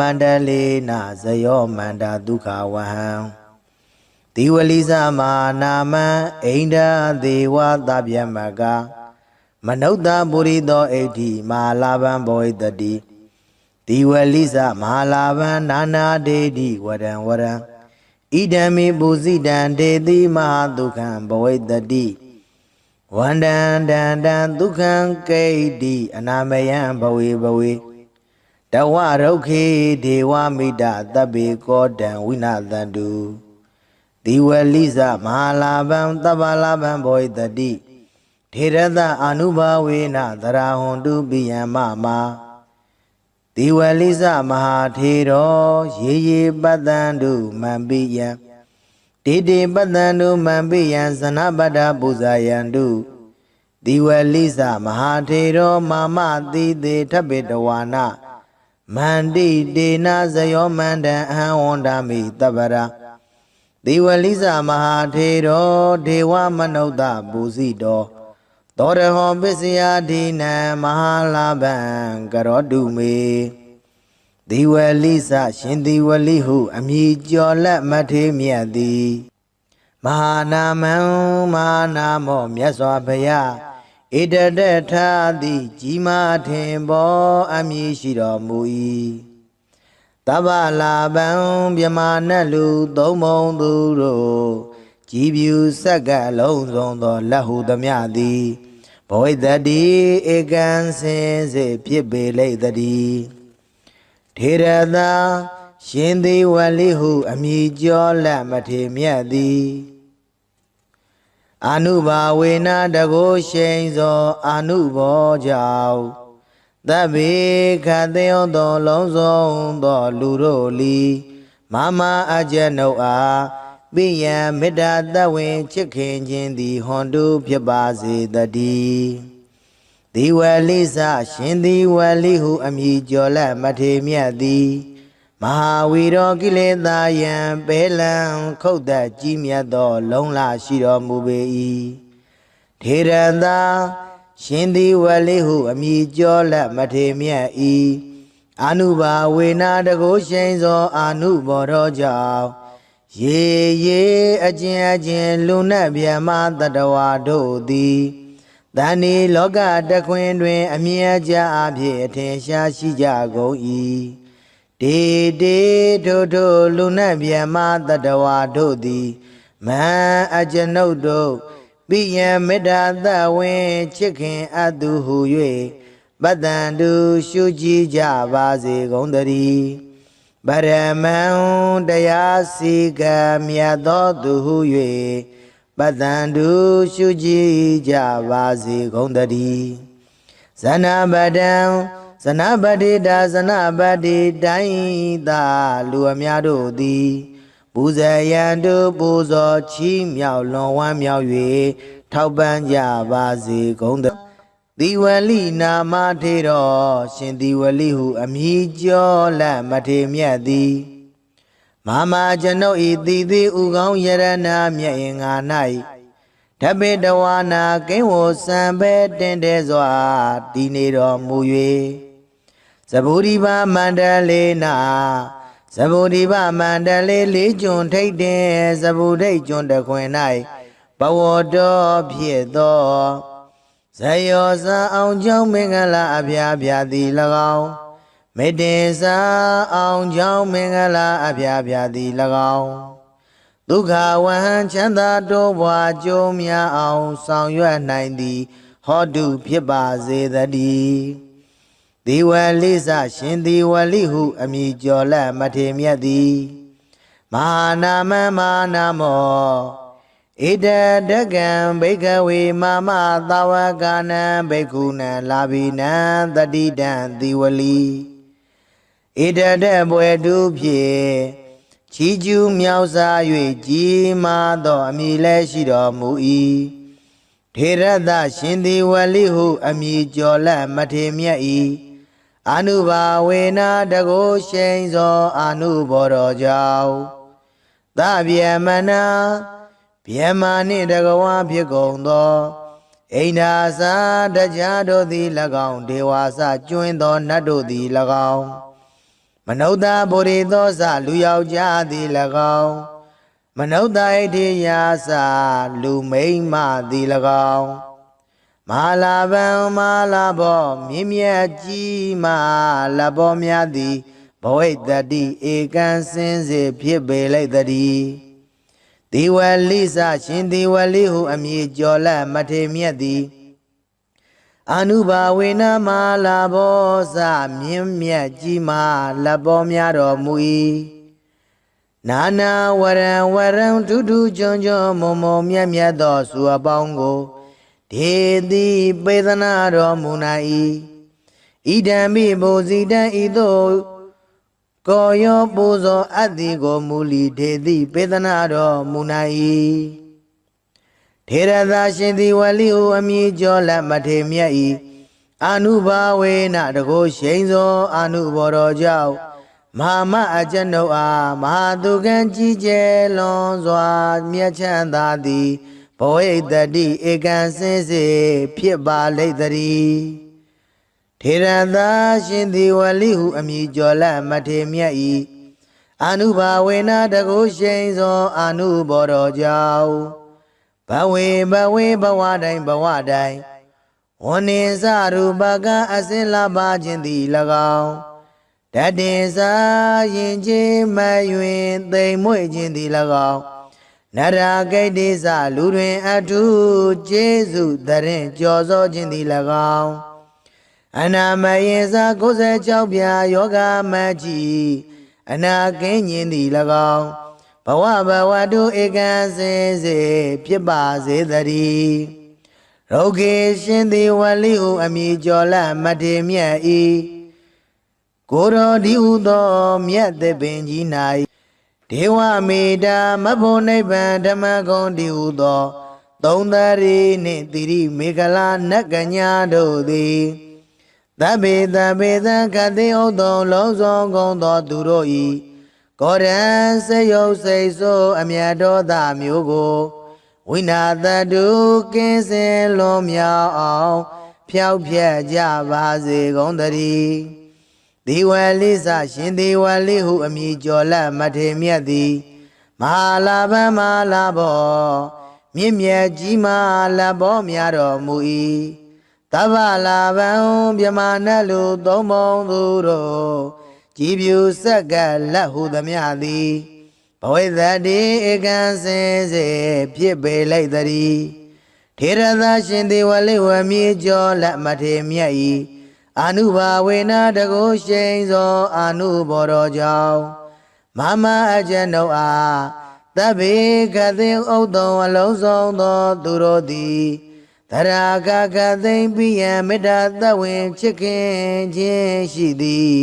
မန္တလေးနာဇယောမန္တာဒုက္ခဝဟံဒီဝလိသမဟာနာမံအိန္ဒသေဝသဗ္ဗယမကမနုဿပုရိသောဣဋ္ဌိမဟာလာဘံဘောဣတတိဒီဝလိသမဟာလာဘံနာနာဒေတိဝရံဝရံဣဒံမိပုစိတံဒေတိမဟာဒုက္ခံဘောဣတတိဝန္တံတန္တံဒုက္ခံကိဋ္တိအနာမယံဘဝေဘဝေ တဝရုခေဒေဝမိတသဗ္ဗေကောတံဝိနာသန္တုဒီဝလိဇမဟာလာဘံသဗ္ဗလာဘံဘောဣတတိထေရသအာနုဘာဝေနသရဟွန်တုပိယံမမာဒီဝလိဇမဟာထေရောရေရေပတ္တန္တုမံပိယံတေတေပတ္တန္တုမံပိယံဇနပတ္တပူဇာယန္တုဒီဝလိဇမဟာထေရောမာမတိတေထဗ္ဗေတဝါနာ မန္တိတေနာဇယောမန္တံအဟံဝန္ဒာမိတပ္ပရာဒေဝလိသမဟာထေရောဒေဝမနုဿပူဇိတောသောရဟောပစ္စယဒိနံမဟာလာဘံကရောတုမေဒေဝလိသရှင်ဒေဝလိဟု အမည်ကျော်လက်မထေမြတ်သည်မဟာနာမံမဟာနာမောမြတ်စွာဘုရား ဣတတထာတိကြီးမားထင်ပေါ်အမည်ရှိတော်မူ၏တဗ္ဗလာဗံမြမနတ်လူသုံးမုံသူတို့ကြည်ပြူဆက်ကလုံးစုံသောလက်ဟုသမျှသည်ဘဝိတ္တိဧကံစင်စေဖြစ်ပေလိမ့်တည်းထေရသာရှင်သေးဝလိဟု အမည်ကျော်လက်မထေမြတ်သည် အာနုဘာဝေနတကိုရှိန်သောအာနုဘောကြောင့်သဗ္ဗေခသေယောသောလုံးစုံသောလူတို့လီမမအကျနုတ်အားပိယံမေတ္တာတဝင်ချစ်ခင်ခြင်းသည်ဟွန်တုဖြစ်ပါစေတည်းဒီဝလိစရှင်ဒီဝလိဟုအမည်ကျော်လက်မထေမြတ်သည် မဟာဝီရောကိလေသာယံပဲလံခုတ်သက်ကြီးမြတ်သော လုံလရှိတော်မူပေ၏ထေရန်သာရှင်သည်ဝလိဟုအမည်ကျော်လက်မထေမြတ်၏အာနုဘာဝေနာတကိုရှိန်သောအာနုဘောတော်ကြောင့်ရေရေအကျဉ်အကျဉ်လူနတ်ဗျမတတဝါတို့သည်တန်ဒီလောကတခွင်တွင် အမြဲကြအဖြစ်အထင်ရှားရှိကြကုန်၏ တေတေထို့ထို့လူနတ်ဗျမတတဝါတို့သည်မဟံအကျွန်ုပ်တို့ပိယံမေတ္တာသဝင်ချစ်ခင်အပ်သူဟု၍ပတ္တန်တုရှုကြည်ကြပါစေကုန်တည်းပရမံတရားစီကံမြတ်သောသူဟု၍ပတ္တန်တုရှုကြည်ကြပါစေကုန်တည်းဇနပဒံ ဇနပတိတာဇနပတိတိုင်းသာလူအများတို့သည်ပူဇေယံတို့ပူဇော်ချီးမြှောက်လွန်ဝမ်းမြောက်၍ထောက်ပံ့ကြပါစေကုန်သသီဝလိနာမထေတော်ရှင်သီဝလိဟုအမည်ကျော်လက်မထေမြတ်သည်မမကျွန်ုပ်ဤတည်သည်ဥကောင်းယရနာမြတ်ရင်ငါ၌ဓပေတဝါနာကိဝစံပဲတင်တဲ့စွာတည်နေတော်မူ၍ သဗ္ဗုရိပါမန္တလေးနာသဗ္ဗုရိပါမန္တလေးလေးကျွန်းထိတ်တင်သဗ္ဗုဒိတ်ကျွန်းတခွင်၌ဘဝတော်ဖြစ်သောဇယောဇာအောင်ကြောင့်မင်္ဂလာအဖျားဖျားသည်၎င်းမေတ္တေစာအောင်ကြောင့်မင်္ဂလာအဖျားဖျားသည်၎င်းဒုက္ခဝဟံချမ်းသာတိုးပွားကြိုးများအောင် ဆောင်ရွက်နိုင်သည်ဟောတုဖြစ်ပါစေတည်း ဒီဝလိစရှင်ဒီဝလိဟုအမည်ကျော်လက်မထေမြတ်သည်မဟာနာမမဟာနာမောဣတတကံဘိကဝေမမသာဝကနံဘိက္ခုနံလာဘိနံတတိတံသီဝလီဣတတဘွယ်တုဖြင့်ချီကျူးမြောက်စား၍ကြီးမားသောအမည်လည်းရှိတော်မူ၏ထေရသရှင်သီဝလီဟုအမည်ကျော်လက်မထေမြတ်၏ အနုဘာဝေနာတကိုရှိန်သောအနုဘောတော်ကြောင့်သဗျမနာဗျမနှင့်တကဝါဖြစ်ကုန်သောအိန္ဒာစာတရားတို့သည်၎င်းဒေဝါစကျွင်းသောနတ်တို့သည်၎င်းမနုဿဗုရိသောစလူယောက်ျားသည်၎င်းမနုဿဣတိယာစလူမိမ့်မသည်၎င်း မဟာလာဗံမဟာလာဘောမြင့်မြတ်ကြီးမလဘောများသည်ဘဝိတ္တတိဧကံစင်စေဖြစ်ပေလိုက်တည်းဒီဝလိစရှင်ဒီဝလိဟုအမည်ကျော်လက်မထေမြတ်သည်အနုဘာဝေနမလာဘောဇမြင့်မြတ်ကြီးမာလက်ပေါ်များတော်မူ၏နာနာဝရံဝရံဒုဒုကြွန်ကြွန်မုံမုံမြတ်မြတ်သောစုအပေါင်းကို ဒေတိပေသနာတော်မူနာ၏ဣဒံမိဘုဇိတံဤသို့ကောယောပူဇော်အပ်သည်ကိုမူလီဒေတိပေသနာတော်မူနာ၏ထေရသာရှင်သည်ဝလိဟုအမည်ကျော်လက်မထေမြတ်၏အာနုဘာဝေနတကိုရှိန်သောအာနုဘော်တော်ကြောင့်မဟာမအကျွန်ုပ်အားမဟာသူကံကြီးကျယ်လွန်စွာမြတ်ချမ်းသာသည် ဘဝိတ္တတိဧကံစင်စေဖြစ်ပါလိမ့်တည်းထေရသာရှင်သည်ဝလိဟုအမည်ကျော်လက်မထေမြတ်၏အာနုဘာဝေနတကိုရှိန်သောအာနုဘော်တော်ကြောင့်ဘဝေဘဝေဘဝတိုင်းဘဝတိုင်းဝနိစရူပကအစင်လာပါခြင်းသည်၎င်းတတင်စာရင်ချင်းမယွင်သိမ်မွေ့ခြင်းသည်၎င်း နရာဂိတ်တိစလူတွင်အထုကျေးဇူးတရင်ကြော်စောခြင်းသည်၎င်းအနာမယေစာ96ပြာယောဂမကြီးအနာကင်းခြင်းသည်၎င်းဘဝဘဝတုဧကံစင်စေဖြစ်ပါစေတည်းရောဂေရှင်သည်ဝလိဟုအမိကျော်လမထေမြတ်ဤကိုတော်ဒီဟုသောမြတ်သပင်ကြီး၌ ဒေဝမေတာမဖို့နိဗ္ဗာန်ဓမ္မဂုံဒီဟုသော သုံးသရီနှင့်တိရိမေခလာနတ်ကညာတို့သည်သဗ္ဗေသဗ္ဗေသံခတိဥသောလုံးစုံကုန်သောသူတို့၏ကောရံစေယုတ်စိတ်ဆိုးအမြတ်တော်သားမျိုးကိုဝိနာတတုကင်းစင်လွန်မြောက်အောင် ဖြောက်ပြက်ကြပါစေကုန်သတည်း ဒီဝလိစရှင်ဒီဝလိဟုအမည်ကျော်လက်မထေမြတ်သည်မဟာလာဗမဟာလာဘောမြင့်မြတ်ကြီးမာလဘောများတော်မူ၏တဗ္ဗလာဗံမြမနတ်လူသုံးပုံသူတို့ကြည်ပြူဆက်ကလက်ဟုသမျှသည်ဘဝိသတိဧကံစင်စေဖြစ်ပေလိုက်တည်းထေရသာရှင်သေဝလိဝမြေကျော်လက်မထေမြတ်၏ အာနုဘာဝေနာတကုရှိန်သောအာနုဘော်တော်ကြောင့်မမအကျဉ်ုပ်အားတဗ္ဗေကသိဥဒ္ဒံအလုံးစုံသောသူတို့သည်တရာကကသိမ့်ပိယံမေတ္တာသဝင်ချစ်ခင်ခြင်းရှိသည်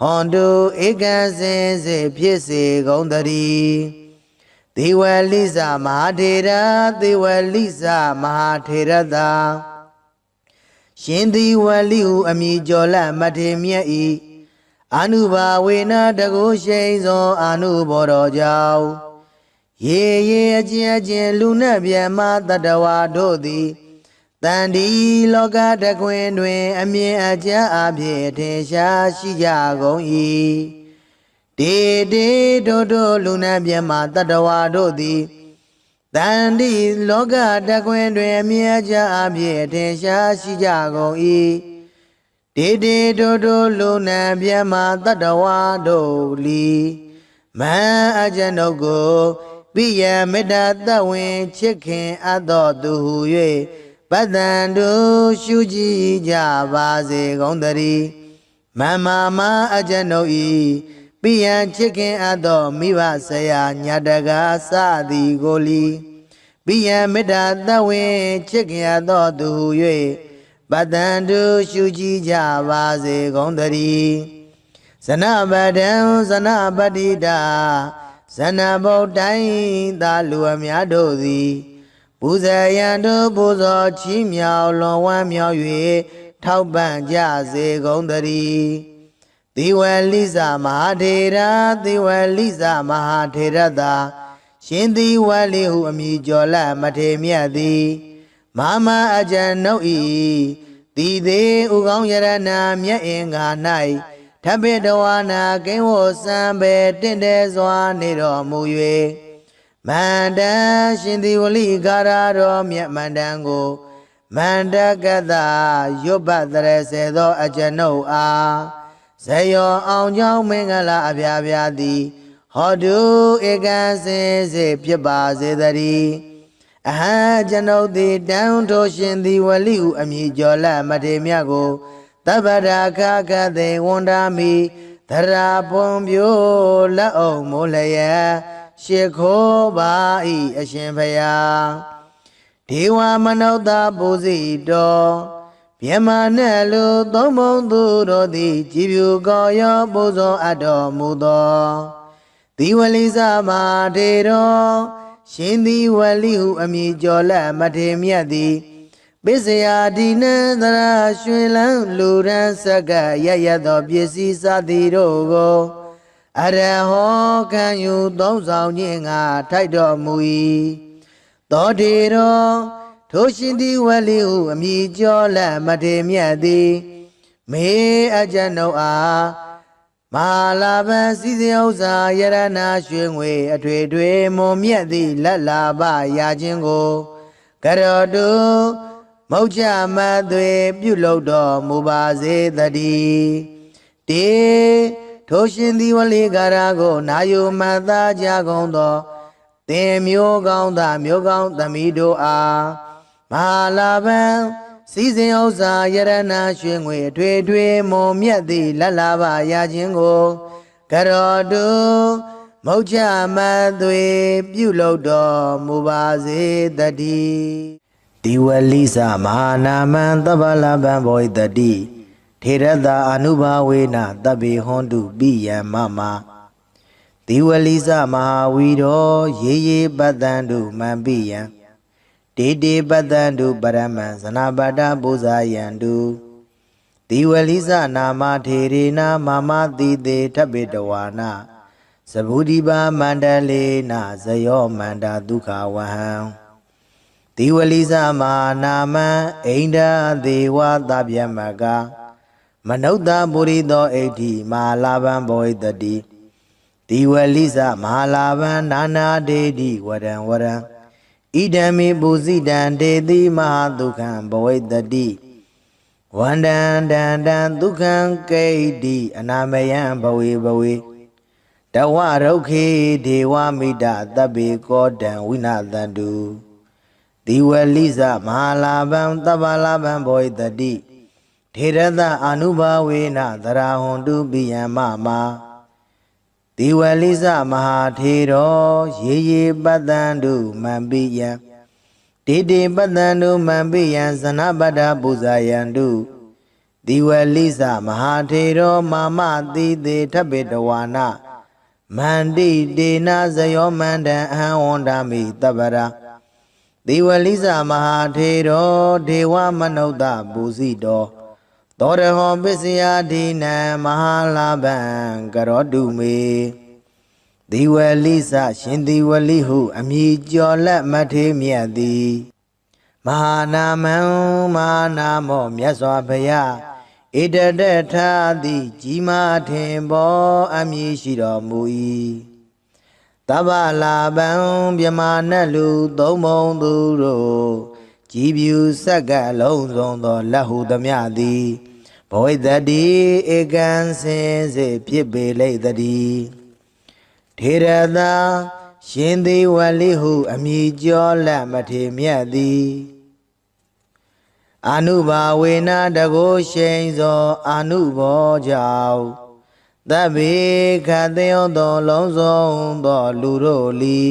ဟွန်တုဧကံစင်စေဖြစ်စေကုန်တည်းဒေဝလိစမဟာထေရဒေဝလိစမဟာထေရတာ ရှင်ဒီဝလိဟုအမည်ကျော်လမထေမြတ်ဤအာနုဘာဝေနတကုရှိန်သောအာနုဘောတော်ကြောင့်ရေရေအကျဉ်းအကျဉ်းလူနဲ့ဗျမတတဝါတို့သည်တန်ဒီလောကတခွင်တွင် အမြင်အကျအဖြစ်ထင်ရှားရှိကြကုန်၏တေတေတို့တို့လူနာမြမတတဝါတို့သည် တန်ဒီလောကတခွင်တွင်အမြင်အကျအဖြစ်ထင်ရှားရှိကြကုန်၏တေတေတို့တို့လူနာမြမတတဝါတို့လီမန်အကျဉ်ုပ်ကိုပိယမေတ္တာတဝင်ချစ်ခင်အပ်တော်သူဟု၍ပတ္တန်တို့ရှုကြည်ကြပါစေကုန်တည်းမမမအကျဉ်ုပ်ဤ ပိယံချစ်ခင်အပ်သောမိဘဆရာညာတကာစသည်ကိုလီပိယံမေတ္တာသဝင်ချစ်ခင်အပ်သောသူ၍ပတ္တန်တို့ရှုကြည်ကြပါစေကုန်တည်းဇနပဒံဇနပတိတာဇနဗုဒ္ဓိုင်းသာလူအများတို့သည်ပူဇေယံတို့ပူဇော်ချီးမြှောက်လွန်ဝမ်းမြောက်၍ထောက်ပံ့ကြစေကုန်တည်း သီဝလိစမဟာထေရသီဝလိစမဟာထေရတာရှင်သီဝလိဟုအမည်ကျော်လမထေမြတ်သည်မမအကျဉ်နှုတ်ဤတည်သေးဥကောင်းယရဏမြတ်အင်္ဂါ၌ထပ်ပိတဝါနာကိန်းဝစံပဲတင့်တယ်စွာနေတော်မူ၍မန္တန်ရှင်ဒီဝလိဂါရတော်မြတ်မန္တန်ကိုမန္တကတရွတ်ပတ်တရစေသောအကျွန်ုပ်အား ဇယောအောင်ကြောင်းမင်္ဂလာအပြာပြာသည်ဟောတုဧကံစင်စေဖြစ်ပါစေတည်းအဟံကျွန်ုပ်သည်တန်ထိုရှင်သည်ဝလိဟုအမည်ကျော်လက်မထေမြတ်ကိုတပ္ပရာခခသိဝန္ဒာမိသရာပွန်ပြိုးလက်အောင်မိုးလျက်ရှ िख ိုးပါဤအရှင်ဖယားဒေဝမနုဿပူဇိတော် မြမနဲ့လူသုံးမုံသူတို့သည်ကြည်ဖြူကောရောပူဇော်အပ်တော်မူသောသီဝလိစမာထေရောရှင်သီဝလိဟုအမည်ကျော်လက်မထေမြတ်သည်ပစ္စယဒီနံသရရွှေလန်းလူရန်ဆက်ကရရသောပစ္စည်းစသည်တို့ကိုအရဟောခံယူသုံးဆောင်ခြင်းငါထိုက်တော်မူ၏သောထေရော ထိုရှင်သီဝလိဟုအမည်ကျော်လက်မထေမြတ်သည်မေအကြံုံအားမဟာလာဘံစီစဉ်ဥစ္စာယရနာရွှေငွေအထွေထွေမွန်မြတ်သည့်လက်လာပရာခြင်းကိုကရောတုမௌချမသွေပြုလုပ်တော်မူပါစေတည်းတေထိုရှင်သည်ဝလိကာရာကိုနာယုမတ်သားကြကုန်သောသင်မျိုးကောင်းသားမျိုးကောင်းသမီးတို့အား မဟာလာဘံစီစဉ်ဥစ္စာယရနာရွှေငွေအထွေထွေမုံမြတ်သည့်လက်လာပါရခြင်းကိုကရောတုမௌချမသွေပြုလုပ်တော်မူပါစေတည်းဒီဝလိသမဟာနာမံတပ္ပလပံဘောဣတတိထေရတအနုဘာဝေနတဗ္ဗေဟွန်တုပိယံမမဒီဝလိသမဟာဝီရော ရေရေပတ္တံတုမံပိယံ တေတေပတ္တန္တုပရမံဇနာပါတပူဇာယံတုဒီဝလိဇနာမထေရေနာမမတိတေထပ်ပေတဝါနာသဗုဒိပါမန္တလေနာဇယောမန္တာဒုက္ခဝဟံဒီဝလိဇမာနာမံအိန္ဒာဒေဝသဗျမကမနုဿပုရိသောအိဋ္ဌိမာလာဘံဘောဣတတိဒီဝလိဇမဟာလာဘံနာနာဒေတိဝရံဝရံ ဣဒံမေပုဇိတံတေတိမဟာဒုက္ခံဘဝိတတိဝန္တံတန္တံဒုက္ခံကိဋ္တိအနာမယံဘဝေဘဝေတဝရုက္ခေဒေဝမိတသဗ္ဗေကောတံဝိနာသန္တုဒီဝလိဇမဟာလာဘံသဗ္ဗလာဘံဘောဣတတိထေရသအာနုဘာဝေနသရာဟွန်တုပိယံမမာ ဒီဝလိစမဟာထေရောရေရေပတ္တန္တုမံပိယံတေတေပတ္တန္တုမံပိယံဇနပတ္တပူဇာယံတုဒီဝလိစမဟာထေရောမာမတိတေထပ်ပေတဝါနာမန္တိတေနာဇယောမန္တံအဟံဝန္ဒာမိတပ္ပရာဒီဝလိစမဟာထေရောဒေဝမနုဿပူဇိတော သောရဟောပစ္စယဒိနံမဟာလာဘံကရောတုမေဒီဝလိစရှင်ဒီဝလိဟု အမည်ကျော်လက်မထေမြတ်သည်မဟာနာမံမဟာနာမောမြတ်စွာဘုရားဣတတထာတိကြီးမားထင်ပေါ်အမည်ရှိတော်မူ၏တဗ္ဗလာဘံမြမနတ်လူသုံးမုံသူတို့ကြည်ပြူဆက်ကလုံးစုံသောလက်ဟုသမျှသည် ဘဝိတတိဧကံစင်စေဖြစ်ပေလိမ့်တည်းထေရသာရှင်သေဝလိဟု အမည်ကျော်လက်မထေမြတ်သည်အာနုဘာဝေနတကိုရှိန်သောအာနုဘောကြောင့်သဗ္ဗေခတယောသော လုံးစုံသော လူတို့လီ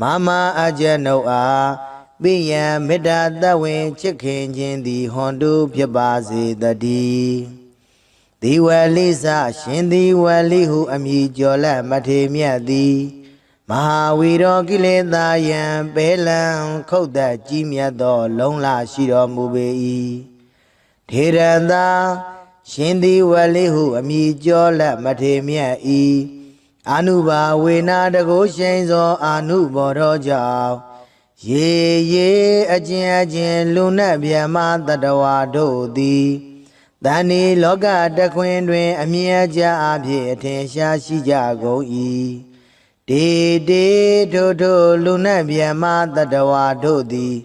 မမအကျနုအား ပိယံမေတ္တာတဝင်ချစ်ခင်ခြင်းသည်ဟွန်တုဖြစ်ပါစေတည်းဒီဝလိစရှင်ဒီဝလိဟုအမည်ကျော်လက်မထေမြတ်သည်မဟာဝီရောကိလေသာယံပဲလံခုတ်သက်ကြီးမြတ်သော လုံလရှိတော်မူပေ၏ထေရသာရှင်ဒီဝလိဟုအမည်ကျော်လက်မထေမြတ်၏အာနုဘာဝေနာတကိုရှိန်သောအာနုဘောတော်ကြောင့် ရေရေအကျဉ်အကျဉ်လူနဲ့ဗျမတတဝါတို့သည်တန်ဒီလောကတခွင်တွင် အမြင်အကြအဖြစ်အထင်ရှားရှိကြကုန်၏ဒေဒေထိုထိုလူနတ်ဗျမတတဝါတို့သည်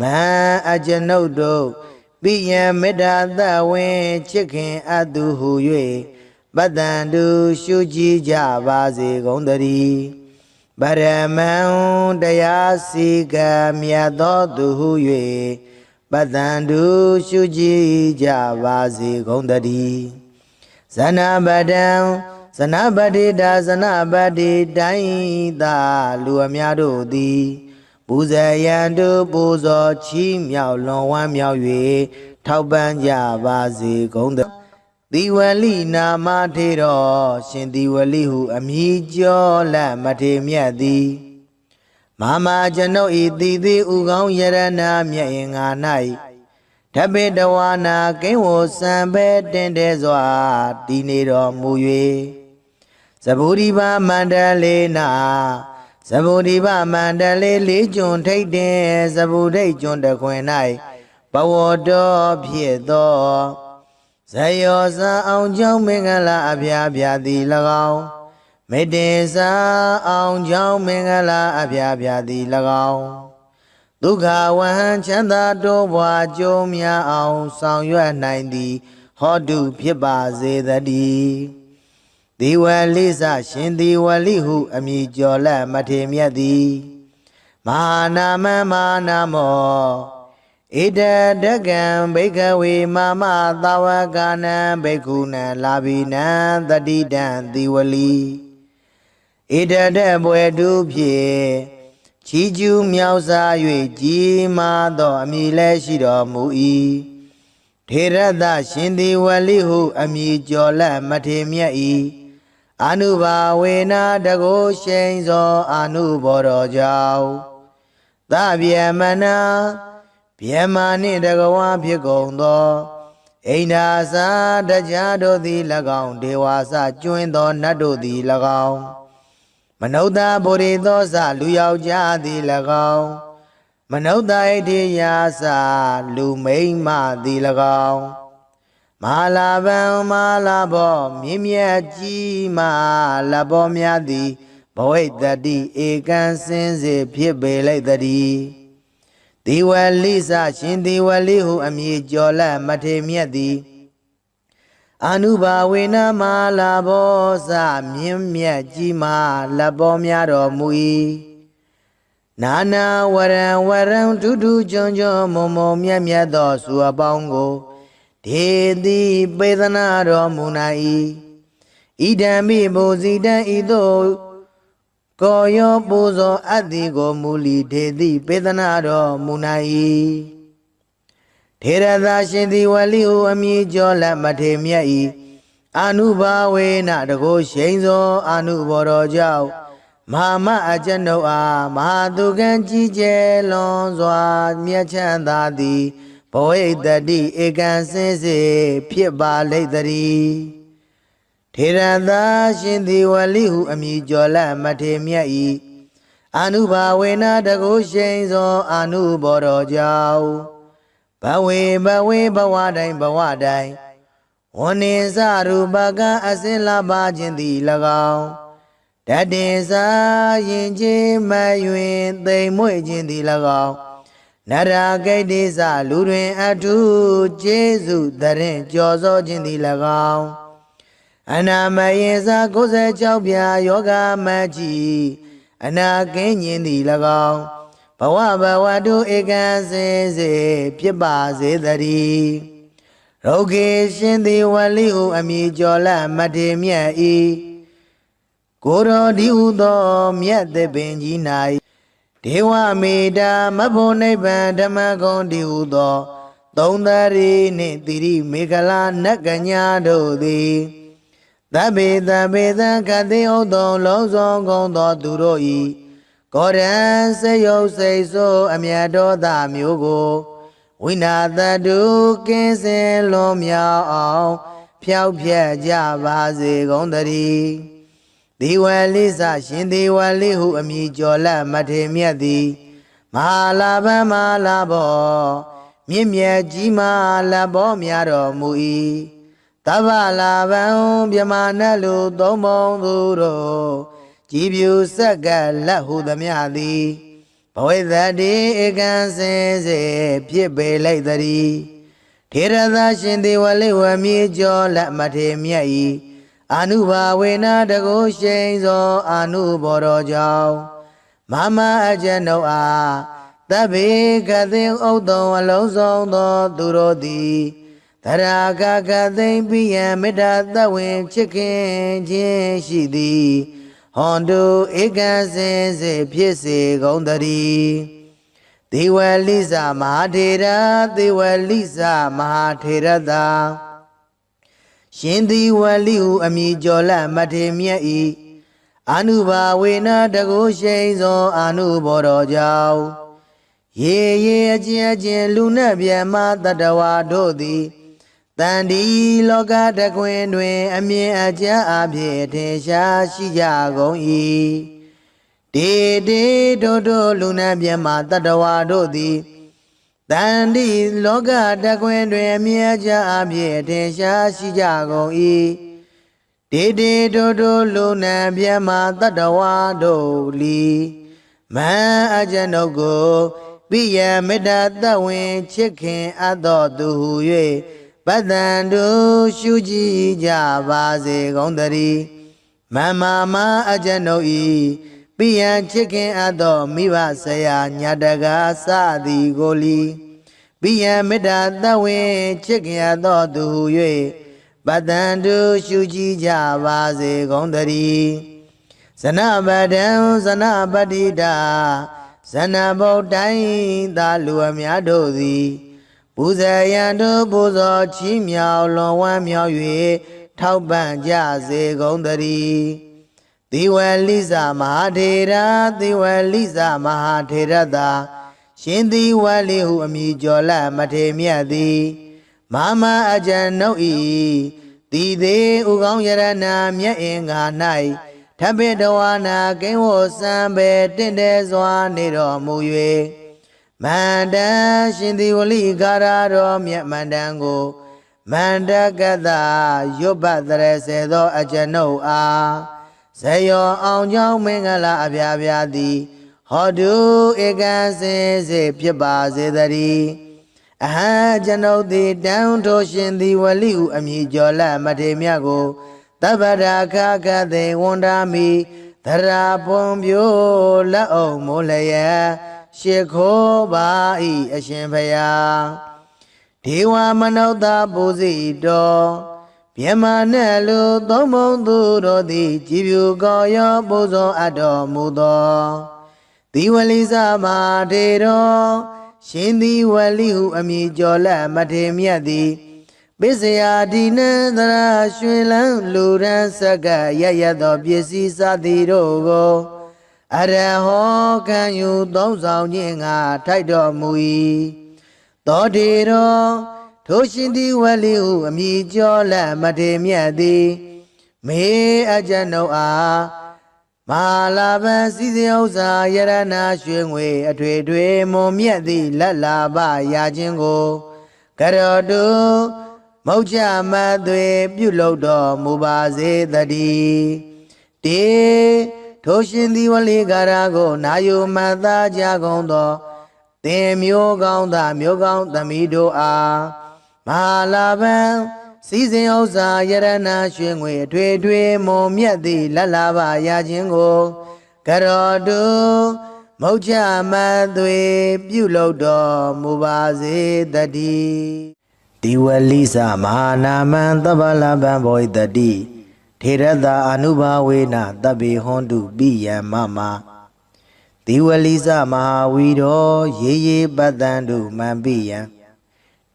မဟန်အကျွန်ုပ်တို့ပိယံမေတ္တာသဝင်ချစ်ခင်အပ်သူဟု၍ပတ္တန်တုရှုကြည်ကြပါစေကုန်သတည်း ပရမံတရားစီကံမြတ်သောသူဟု၍ပတ္တန်တုရှုကြည်ကြပါစေကုန်သတည်းဇနပဒံဇနပတိတာဇနပတိတိုင်းသာလူအများတို့သည်ပူဇေယံတုပူဇော်ချီးမြှောက်လွန်ဝမ်းမြောက်၍ထောက်ပံ့ကြပါစေကုန်သတည်း သီဝလိနာမထေတော်ရှင်သီဝလိဟုအမည်ကျော်လက်မထေမြတ်သည်မာမကျွန်ုပ်ဤတည်သည်ဥကောင်းယရနာမြတ်င်္ဂါ၌ဓပေတဝါနာကိဝောစံပဲတင်တဲစွာတည်နေတော်မူ၍သဗုဒိဗမန္တလေးနာသဗုဒိဗမန္တလေးလေးကျွန်းထိတ်တင်သဗုဒိတ်ကျွန်းတခွင်၌ဘဝတော်ဖြစ်သော ဇယောဇာအောင်ကြောင်းမင်္ဂလာအဖျားဖျားသည်၎င်းမေတ္တေစာအောင်ကြောင်းမင်္ဂလာအဖျားဖျားသည်၎င်းဒုက္ခဝဟံချမ်းသာတိုးပွားကြုံများအောင်ဆောင်ရွက်နိုင်သည် ဟောတုဖြစ်ပါစေတည်းဒီဝလိစရှင်ဒီဝလိဟုအမည်ကျော်လက်မထေမြတ်သည်မဟာနာမမဟာနာမော ဣဒတကံဘိကဝေမမသာဝကနံဘိက္ခုနံလာဘိနံတတိတံသီဝလီဣဒတဘွယ်တုဖြင့်ချီကျူးမြောက်စား၍ကြီးမားသောအမည်လည်းရှိတော်မူ၏ထေရသရှင်သီဝလီဟုအမည်ကျော်လက်မထေမြတ်၏အနုဘာဝေနာတကိုရှိန်သောအနုဘောတော်ကြောင့်သဗျမနာ ဗျမနှင့်တကဝါဖြစ်ကုန်သောအိန္ဒာစာတရားတို့သည်၎င်းဒေဝါစကျွင်းသောနတ်တို့သည်၎င်းမနုဿဗုရိသောစလူယောက်ျားသည်၎င်းမနုဿဣတိယာစလူမိမ့်မသည်၎င်းမဟာလာဗံမဟာလာဘောမြင့်မြတ်ကြီးမလဘောများသည်ဘဝိတ္တိဧကံစင်စေဖြစ်ပေလိုက်တည်း ဒီဝလိစရှင်ဒီဝလိဟုအမည်ကျော်လက်မထေမြတ်သည်အနုဘာဝေနမလာဘောစမြင့်မြတ်ကြီးမာလက်ပေါ်များတော်မူ၏နာနာဝရံဝရံဒုဒုကြွန်ကြွန်မုံမုံမြတ်မြတ်သောစုအပေါင်းကိုဒေတိပေသနာတော်မူနိုင်၏ဣဒံမိဘုဇိတံဤသို့ ကိုယောပူဇော်အပ်သည်ကိုမူလီဒေတိပေသနာတော်မူနိုင်၏ထေရသာရှင်သည်ဝလိဟုအမည်ကျော်လက်မထေမြတ်၏အာနုဘာဝေနတကိုရှိန်သောအာနုဘော်တော်ကြောင့်မဟာမအကျဉ်ုပ်အားမဟာသူကံကြီးကျယ်လွန်စွာမြတ်ချမ်းသာသည်ဘဝိတ္တိဧကံစင်းစေဖြစ်ပါလိမ့်တည်း ထေရသာရှင်ဒီဝလိဟုအမည်ကျော်လက်မထေမြတ်၏အာနုဘာဝေနာတကုရှိန်သောအာနုဘော်တော်ကြောင့်ဘဝေဘဝေဘဝတိုင်းဘဝတိုင်းဝနိစရူပကအစင်လာပါခြင်းသည်၎င်းတတင်စာရင်ချင်းမယွင်သိမ်မွေ့ခြင်းသည်၎င်းနရာဂိတ်တိစလူတွင်အထုကျေးဇူးတရင်ကြော်စောခြင်းသည်၎င်း အနာမယေစာ96ပြာယောဂမကြီးအနာကင်းခြင်းသည်၎င်းဘဝဘဝတုဧကံစင်စေဖြစ်ပါစေတည်းရုဂေရှင်သည်ဝလိဟုအမည်ကျော်လက်မထေမြတ်ဤကိုရောဒီဟုသောမြတ်သပင်ကြီး၌ဒေဝမေတာမဖို့နိဗ္ဗာန်ဓမ္မဂုံဒီဟုသော သုံးသရီနှင့်တိရိမေခလာနတ်ကညာတို့သည် သဗ္ဗေသဗ္ဗေသံခတိဥသောလုံးစုံကုန်သောသူတို့၏ကောရံစေယုတ်စိတ်ဆိုးအမြတ်တော်သားမျိုးကိုဝိနာတတုကင်းစင်လွန်မြောက်အောင် ဖြောက်ဖြက်ကြပါစေကုန်တည်းဒီဝလိစရှင်ဒီဝလိဟုအမည်ကျော်လက်မထေမြတ်သည်မဟာလာဗမဟာလာဘောမြင့်မြတ်ကြီးမားလက်ဘောများတော်မူ၏ တဗ္ဗလာဗံမြမနတ်လူသုံးပုံသူတို့ကြည်ပြူဆက်ကလက်ဟုသမျှသည်ဘဝိသတိဧကံစင်စေဖြစ်ပေလိုက်တည်းထေရသာရှင်သေဝလိဝမြေကျော်လက်မထေမြတ်၏အာနုဘာဝေနတကုရှိန်သောအာနုဘောတော်ကြောင့်မမအကျဉ်ုပ်အားတဗ္ဗေကသိဥဒ္ဒံအလုံးစုံသောသူတို့သည် တရာကကသိမ့်ပိယံမေတ္တာသဝင်ချစ်ခင်ခြင်းရှိသည်ဟွန်တုဧကံစင်စေဖြစ်စေကုန်တည်းဒေဝလိဇမဟာထေရဒေဝလိဇမဟာထေရတာရှင်ဒီဝလိဟုအမိကျော်လမထေမြတ်ဤအာနုဘာဝေနတကုရှိန်သောအာနုဘောတော်ကြောင့်ရေရေအကျဉ်အကျဉ်လူနဲ့ဗျမတတဝါတို့သည် တန်ဒီလောကတကွင်တွင် အမြင်အကျအဖြစ်ထင်ရှားရှိကြကုန်၏ဒေဒေတို့တို့လူနဲ့ဗျမတတဝါတို့သည်တန်ဒီလောကတကွင်တွင်အမြင်အကျအဖြစ်ထင်ရှားရှိကြကုန်၏ဒေဒေတို့တို့လူနဲ့ဗျမတတဝါတို့လီမန်အကျဉ်ုပ်ကိုပိယမေတ္တာတဝင်ချစ်ခင်အပ်တော်သူဟု၍ ပတ္တန်တို့ရှုကြည်ကြပါစေကုန်တည်းမမမအကျဉ်ုပ်ဤပိယချစ်ခင်အပ်တော်မိဘဆရာညာတကားစသည်ကိုလီပိယမေတ္တာတဝင်ချစ်ခင်အပ်တော်သူဟု၍ပတ္တန်တို့ရှုကြည်ကြပါစေကုန်တည်းဇနပဒံဇနပတိတာဇဏဗုဒ္ဓိုင်းသာလူအများတို့သည် ပူဇေယံတို့ပူဇော်ချီးမြှောက်လွန်ဝမ်းမြောက်၍ထောက်ပံ့ကြစေကုန်တည်းသီဝလိဇမဟာထေရသီဝလိဇမဟာထေရတာရှင်သီဝလိဟုအမိကျော်လမထေမြတ်သည်မမအကြံနှုတ်ဤတည်သေးဥကောင်းယရနာမြတ်အင်္ဂါ၌ထပိတဝါနာကိဝောစံပေတင့်တယ်စွာနေတော်မူ၍ မန္တရှင်ဒီဝလိကာရတော်မြတ်မန္တန်ကိုမန္တကတရွတ်ပတ်တရစေသောအကျွန်ုပ်အားဇယောအောင်ကြောင်းမင်္ဂလာအပြာပြာသည်ဟောတုဧကံစင်စေဖြစ်ပါစေတည်းအဟံကျွန်ုပ်သည်တန်ထိုရှင်သည်ဝလိဟုအမည်ကျော်လမထေမြတ်ကိုတပ္ပရာခခသေဝန္ဒာမိသရာပွန်ပြိုးလက်အောင်မိုးလျက် ရှ िख ိုးပါဤအရှင်ဖယားဒေဝမနုဿပူဇိတော်မြမနဲ့လူသုံးမုံသူတို့သည်ကြည်ပြူကောရောပူဇော်အပ်တော်မူသောသီဝလိစမာထေတော်ရှင်သီဝလိဟုအမည်ကျော်လက်မထေမြတ်သည်ပစ္စယဒီနံသရာရွှေလန်းလူရန်ဆက်ကရရသောပစ္စည်းစသည်တို့ကို အရဟောခံယူသုံးဆောင်ခြင်းငါထိုက်တော်မူ၏သောတေရောထိုရှင်သည်ဝလိဟုအမိကျော်လက်မထေမြတ်သည် မေအကြနုံအားမာလာပံစီစဉ်ဥစ္စာယရနာရွှေငွေ အထွေထွေမွန်မြတ်သည့်လက်လာပရာခြင်းကိုကရောတုမောက်ချမသွေ ပြုလုပ်တော်မူပါစေတည်းတေ ထိုရှင်သည်ဝလိကာရာကိုနာယုမတ်သားကြကုန်သောသင်မျိုးကောင်းသားမျိုးကောင်းသမီးတို့အားမဟာလာဗံစီစဉ်ဥစ္စာယရနာရွှေငွေအထွေထွေမုံမြတ်သည့်လက်လာပါရခြင်းကိုကရောတုမုတ်ချမသွေပြုလုပ်တော်မူပါစေတည်းဒီဝလိသမဟာနာမံသဗ္ဗလဗံဘောဣတတိ ထေရတာအနုဘာဝေနတဗ္ဗေဟွန်တုပိယံမမဒီဝလိသမဟာဝီရောရေရေပတ္တံတုမံပိယံ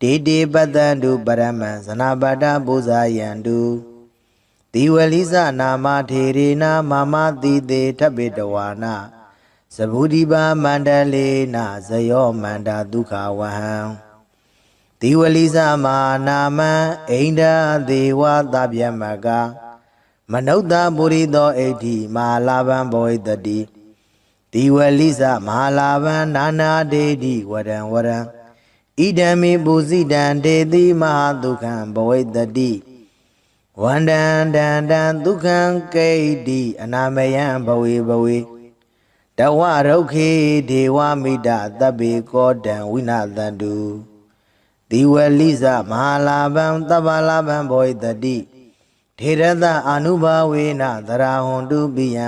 ဒေတေပတ္တံတုပရမံဇနာပတ္တပုဇာယံတုဒီဝလိသနာမထေရေနာမမတိတေထပိတဝါနာသဗုဒိပါမန္တလေနာဇယောမန္တာဒုက္ခဝဟံဒီဝလိသမနာမံအိန္ဒသေဝသဗျမက မနုဿပုရိသောအိဋ္ဌိမဟာလာဗံဘောဣတတိဒီဝလိသမဟာလာဗံနာနာဒေတိဝရံဝရံဣဣဒံမိပုစိတံဒေတိမဟာဒုက္ခံဘဝိတ္တိဝန္တံတန္တံဒုက္ခံကိဋ္တိအနာမယံဘဝေဘဝေတဝရုက္ခေဒေဝမိတသဗ္ဗေကောတံဝိနာသန္တုဒီဝလိဇမဟာလာဘံတဗ္ဗလာဘံဘဝိတ္တိ ထေရတအာနုဘာဝေနသရာဟွန်တုပိယံ